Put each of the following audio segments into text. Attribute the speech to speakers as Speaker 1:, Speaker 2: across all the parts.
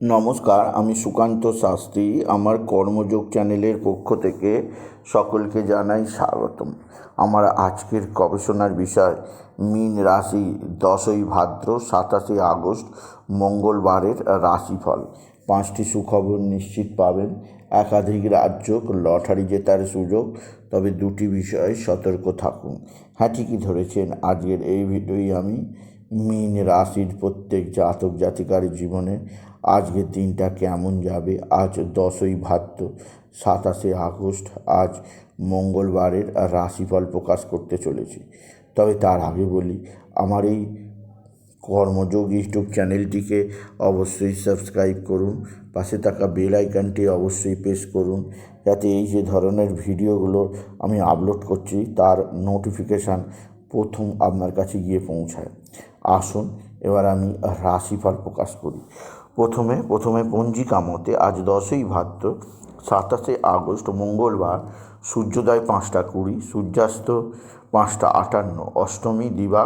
Speaker 1: নমস্কার, আমি সুকান্ত শাস্ত্রী। আমার কর্মযোগ চ্যানেলের পক্ষ থেকে সকলকে জানাই স্বাগতম। আমার আজকের গবেষণার বিষয়, মীন রাশি দশই ভাদ্র, সাতাশে আগস্ট, মঙ্গলবারের রাশিফল। পাঁচটি সুখবর নিশ্চিত পাবেন। একাধিক রাজ্য লটারি জেতার সুযোগ, তবে দুটি বিষয়ে সতর্ক থাকুন। হ্যাঁ ঠিকই ধরেছেন, আজকের এই ভিডিওই আমি মীন রাশির প্রত্যেক জাতক জাতিকার জীবনে আজকের দিনটা কেমন যাবে? আজ দশই ভাদ্র, সাতাশে আগস্ট, আজ মঙ্গলবারের রাশিফল প্রকাশ করতে চলেছি। তবে তার আগে বলি, আমার এই কর্মযোগ ইউটিউব চ্যানেলটিকে অবশ্যই সাবস্ক্রাইব করুন, পাশে থাকা বেল আইকনটি অবশ্যই প্রেস করুন, যাতে এই যে ধরনের ভিডিওগুলো আমি আপলোড করছি, তার নোটিফিকেশান প্রথম আপনার কাছে গিয়ে পৌঁছায়। আসুন, এবার আমি রাশিফল প্রকাশ করি। প্রথমে প্রথমে পঞ্জিকা মতে আজ দশই ভাদ্র, সাতাশে আগস্ট, মঙ্গলবার, সূর্যোদয় পাঁচটা কুড়ি, সূর্যাস্ত পাঁচটা আটান্ন, অষ্টমী দিবা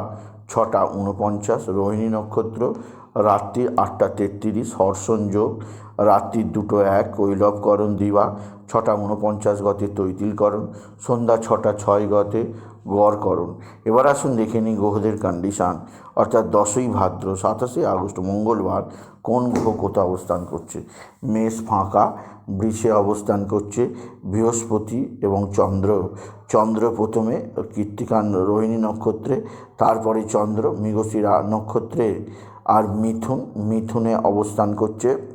Speaker 1: ছটা উনপঞ্চাশ রোহিণী নক্ষত্র, রাত্রি আটটা তেত্রিশ, হর্ষণ যোগ রাত্রির দুটো এক কৈলবকরণ দিবা। ছটা উনপঞ্চাশ গতে তৈতিলকরণ সন্ধ্যা ছটা ছয় গতে গড়করণ এবার আসুন দেখে নিই গ্রহদের কন্ডিশান অর্থাৎ দশই ভাদ্র, সাতাশে আগস্ট, মঙ্গলবার কোন গ্রহ কোথায় অবস্থান করছে? মেষ ফাঁকা, বৃষে অবস্থান করছে, বৃহস্পতি এবং চন্দ্র। চন্দ্র প্রথমে কীর্তিকান রোহিণী নক্ষত্রে, তারপরে চন্দ্র মৃগশিরা নক্ষত্রে। আর মিথুন, মিথুনে অবস্থান করছে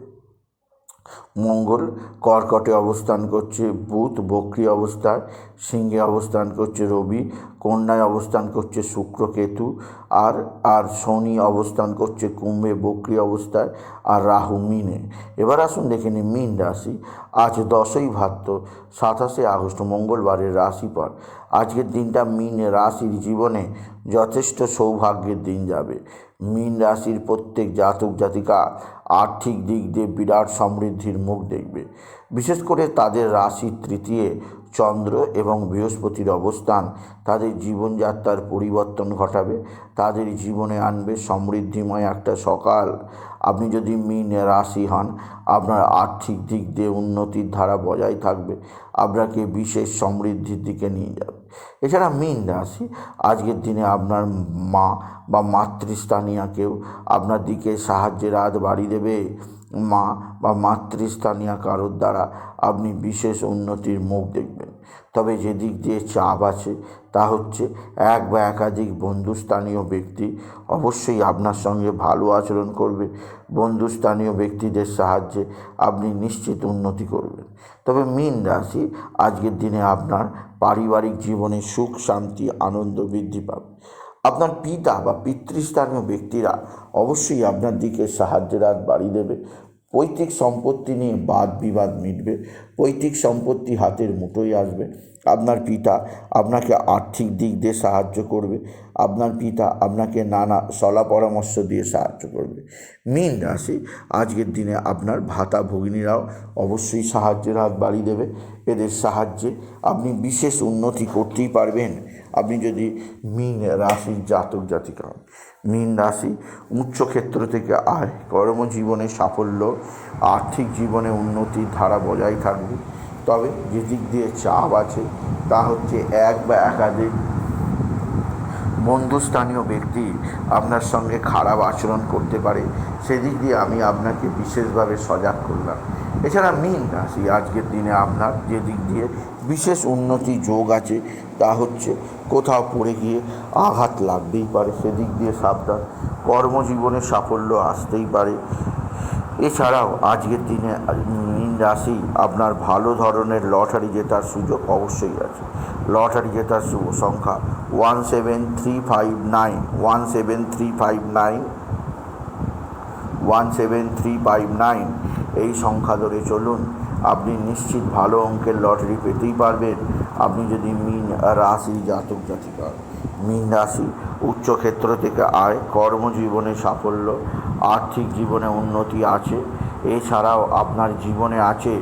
Speaker 1: মঙ্গল কর্কটে অবস্থান করছে, বুধ বক্রি অবস্থায়, সিংহে অবস্থান করছে রবি, কন্যায় অবস্থান করছে শুক্র কেতু, আর আর শনি অবস্থান করছে কুম্ভে বক্রি অবস্থায়, আর রাহু মিনে। এবার আসুন দেখে নিই মীন রাশি। আজ দশই ভাদ্র, সাতাশে আগস্ট, মঙ্গলবারের রাশিফল। আজকের দিনটা মীন রাশির জীবনে যথেষ্ট সৌভাগ্যের দিন যাবে। মীন রাশির প্রত্যেক জাতক জাতিকা আর্থিক দিক দিয়ে বিরাট সমৃদ্ধির মুখ দেখবে। বিশেষ করে তাদের রাশির তৃতীয় চন্দ্র এবং বৃহস্পতির অবস্থান, তাদের জীবনযাত্রার পরিবর্তন ঘটাবে, তাদের জীবনে আনবে সমৃদ্ধিময় একটা সকাল। আপনি যদি মিন রাশি হন, আপনার আর্থিক দিক দিয়ে উন্নতির ধারা বজায় থাকবে, আপনাকে বিশেষ সমৃদ্ধির দিকে নিয়ে যাবে। এছাড়া মীন রাশি, আজকের দিনে আপনার মা বা মাতৃস্থানীয় কেউ আপনার দিকে সাহায্যের হাত বাড়িয়ে দেবে। মা বা মাতৃস্থানীয় কারোর দ্বারা আপনি বিশেষ উন্নতির মুখ দেখবেন। তবে যে দিক দিয়ে চাপ আছে, তা হচ্ছে এক বা একাধিক বন্ধুস্থানীয় ব্যক্তি অবশ্যই আপনার সঙ্গে ভালো আচরণ করবে। বন্ধুস্থানীয় ব্যক্তিদের সাহায্যে আপনি নিশ্চিত উন্নতি করবেন। তবে মীন রাশি আজকের দিনে আপনার পারিবারিক জীবনে সুখ, শান্তি, আনন্দ বৃদ্ধি পাবে। আপনার পিতা বা পিতৃস্থানীয় ব্যক্তিরা অবশ্যই আপনার দিকে সাহায্যের হাত বাড়িয়ে দেবে। পৈতৃক সম্পত্তি নিয়ে বাদ বিবাদ মিটবে। পৈতৃক সম্পত্তি হাতের মুঠোয় আসবে। আপনার পিতা আপনাকে আর্থিক দিক দিয়ে সাহায্য করবে। আপনার পিতা আপনাকে নানা সলা পরামর্শ দিয়ে সাহায্য করবে। মীন রাশি, আজকের দিনে আপনার ভাতা ভগিনীরাও অবশ্যই সাহায্যের হাত বাড়িয়ে দেবে। এদের সাহায্যে আপনি বিশেষ উন্নতি করতেই পারবেন। আপনি যদি মীন রাশির জাতক জাতিকা হন মীন রাশি উচ্চ ক্ষেত্র থেকে আয়, কর্মজীবনে সাফল্য, আর্থিক জীবনে উন্নতির ধারা বজায় থাকবে। তবে যে দিক দিয়ে চাপ আছে, তা হচ্ছে এক বা একাধিক বন্ধুস্থানীয় ব্যক্তি আপনার সঙ্গে খারাপ আচরণ করতে পারে, সেদিক দিয়ে আমি আপনাকে বিশেষভাবে সজাগ করলাম। এছাড়া মীন রাশি, আজকের দিনে আপনার যে দিক দিয়ে বিশেষ উন্নতি যোগ আছে, তা হচ্ছে কোথাও পড়ে গিয়ে আঘাত লাগতেই পারে, সেদিক দিয়ে সাবধান। কর্মজীবনে সাফল্য আসতেই পারে। এছাড়াও আজকের দিনে রাশি আপনার ভালো ধরনের লটারি জেতার সুযোগ অবশ্যই আছে। লটারি জেতার শুভ সংখ্যা one seven three five nine, one seven three five nine, one seven three five nine. এই সংখ্যা ধরে চলুন, আপনি নিশ্চিত ভালো অঙ্কের লটারি পেতেই পারবেন। আপনি যদি মিন রাশি জাতক জাতিকা মিন রাশি উচ্চক্ষেত্র থেকে আয়, কর্মজীবনে সাফল্য, আর্থিক জীবনে উন্নতি আছে এছাড়াও আপনার জীবনে আছে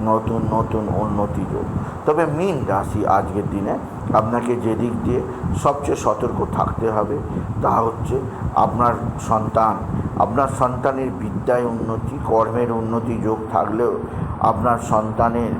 Speaker 1: নতুন নতুন উন্নতি যোগ। তবে মিন রাশি আজকের দিনে আপনাকে যে দিক দিয়ে সবচেয়ে সতর্ক থাকতে হবে তা হচ্ছে আপনার সন্তান। আপনার সন্তানের বিদ্যায় উন্নতি, কর্মের উন্নতি যোগ থাকলেও আপনার সন্তানের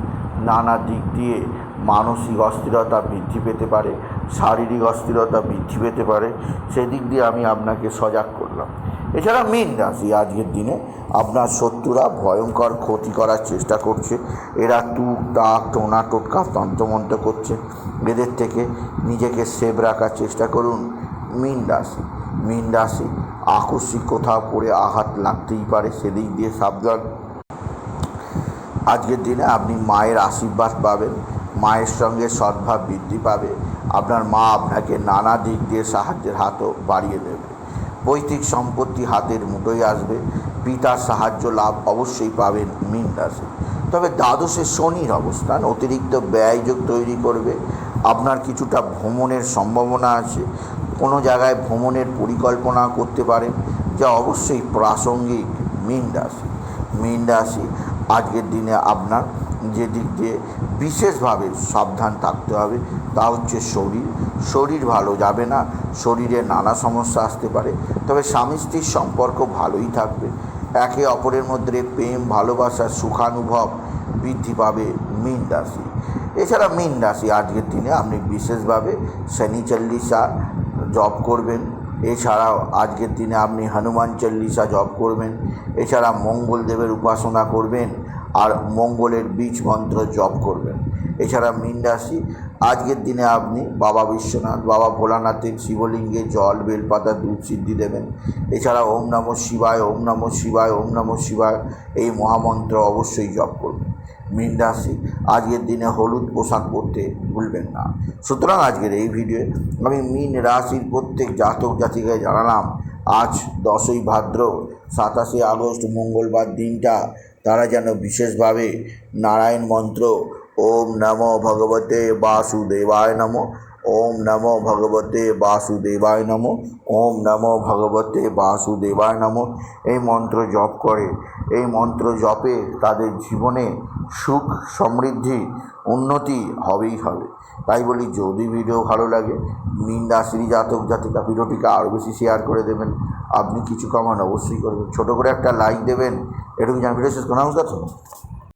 Speaker 1: নানা দিক দিয়ে মানসিক অস্থিরতা বৃদ্ধি পেতে পারে, শারীরিক অস্থিরতা বৃদ্ধি পেতে পারে। সেদিক দিয়ে আমি আপনাকে সজাগ করলাম। এছাড়া মীন রাশি আজকের দিনে আপনার শত্রুরা ভয়ঙ্কর ক্ষতি করার চেষ্টা করছে। এরা টুক টাক টোনা, টোটকা, তন্ত্রমন্ত্র করছে। এদের থেকে নিজেকে সেভ রাখার চেষ্টা করুন মীন রাশি। মীন রাশি আকস্মিক কোথাও পড়ে আঘাত লাগতেই পারে, সেদিক দিয়ে সাবধান। আজকের দিনে আপনি মায়ের আশীর্বাদ পাবেন, মায়ের সঙ্গে সদ্ভাব বৃদ্ধি পাবে। আপনার মা আপনাকে নানা দিক দিয়ে সাহায্যের হাতও বাড়িয়ে দেবে। পৈতৃক সম্পত্তি হাতের মুঠোয় আসবে, পিতার সাহায্য লাভ অবশ্যই পাবেন মীন রাশি। তবে দ্বাদশে শনির অবস্থান, অতিরিক্ত ব্যয়যোগ তৈরি করবে। আপনার কিছুটা ভ্রমণের সম্ভাবনা আছে। কোনো জায়গায় ভ্রমণের পরিকল্পনা করতে পারেন, যা অবশ্যই প্রাসঙ্গিক মীন রাশি। মীন রাশি, আজকের দিনে আপনার যে দিক দিয়ে বিশেষভাবে সাবধান থাকতে হবে তা হচ্ছে শরীর। শরীর ভালো যাবে না, শরীরে নানা সমস্যা আসতে পারে, তবে স্বামী স্ত্রীর সম্পর্ক ভালোই থাকবে। একে অপরের মধ্যে প্রেম, ভালোবাসা, সুখানুভব বৃদ্ধি পাবে মীন রাশি। এছাড়া মীন রাশি আজকের দিনে আপনি বিশেষভাবে শনি চল্লিশা জপ করবেন। এছাড়াও আজকের দিনে আপনি হনুমান চল্লিশা জপ করবেন, এছাড়া মঙ্গলদেবের উপাসনা করবেন আর মঙ্গলের বীজ মন্ত্র জপ করবেন। এছাড়া মীন রাশি, আজকের দিনে আপনি বাবা বিশ্বনাথ, বাবা ভোলানাথের শিবলিঙ্গে জল, বেলপাতা, দুধ সিদ্ধি দেবেন। এছাড়া ওম নমঃ শিবায়, ওম নমঃ শিবায়, ওম নমঃ শিবায় এই মহামন্ত্র অবশ্যই জপ করবেন। মীন রাশি আজকের দিনে হলুদ পোশাক পরতে ভুলবেন না। সুতরাং আজকের এই ভিডিও আমি মীন রাশির প্রত্যেক জাতক জাতিকে জানালাম, আজ দশই ভাদ্র, সাতাশে আগস্ট, মঙ্গলবার দিনটা তারা যেন বিশেষভাবে নারায়ণ মন্ত্র, ওম নমো ভগবতে বাসুদেবায় নমো। ওম নমো ভগবতে বাসুদেবায় নমো, ওম নমো ভগবতে বাসুদেবায় নমো। এই মন্ত্র জপ করে, এই মন্ত্র জপে তাদের জীবনে সুখ, সমৃদ্ধি, উন্নতি হবেই হবে। তাই বলি, যদি ভিডিও ভালো লাগে মিন রাশির জাতক জাতিকা ভিডিওটিকে আরও বেশি শেয়ার করে দেবেন। আপনি কিছু কামান অবশ্যই করবেন। ছোটো করে একটা লাইক দেবেন। এটুকু জান ভিডিও শেষ করে নমস্কার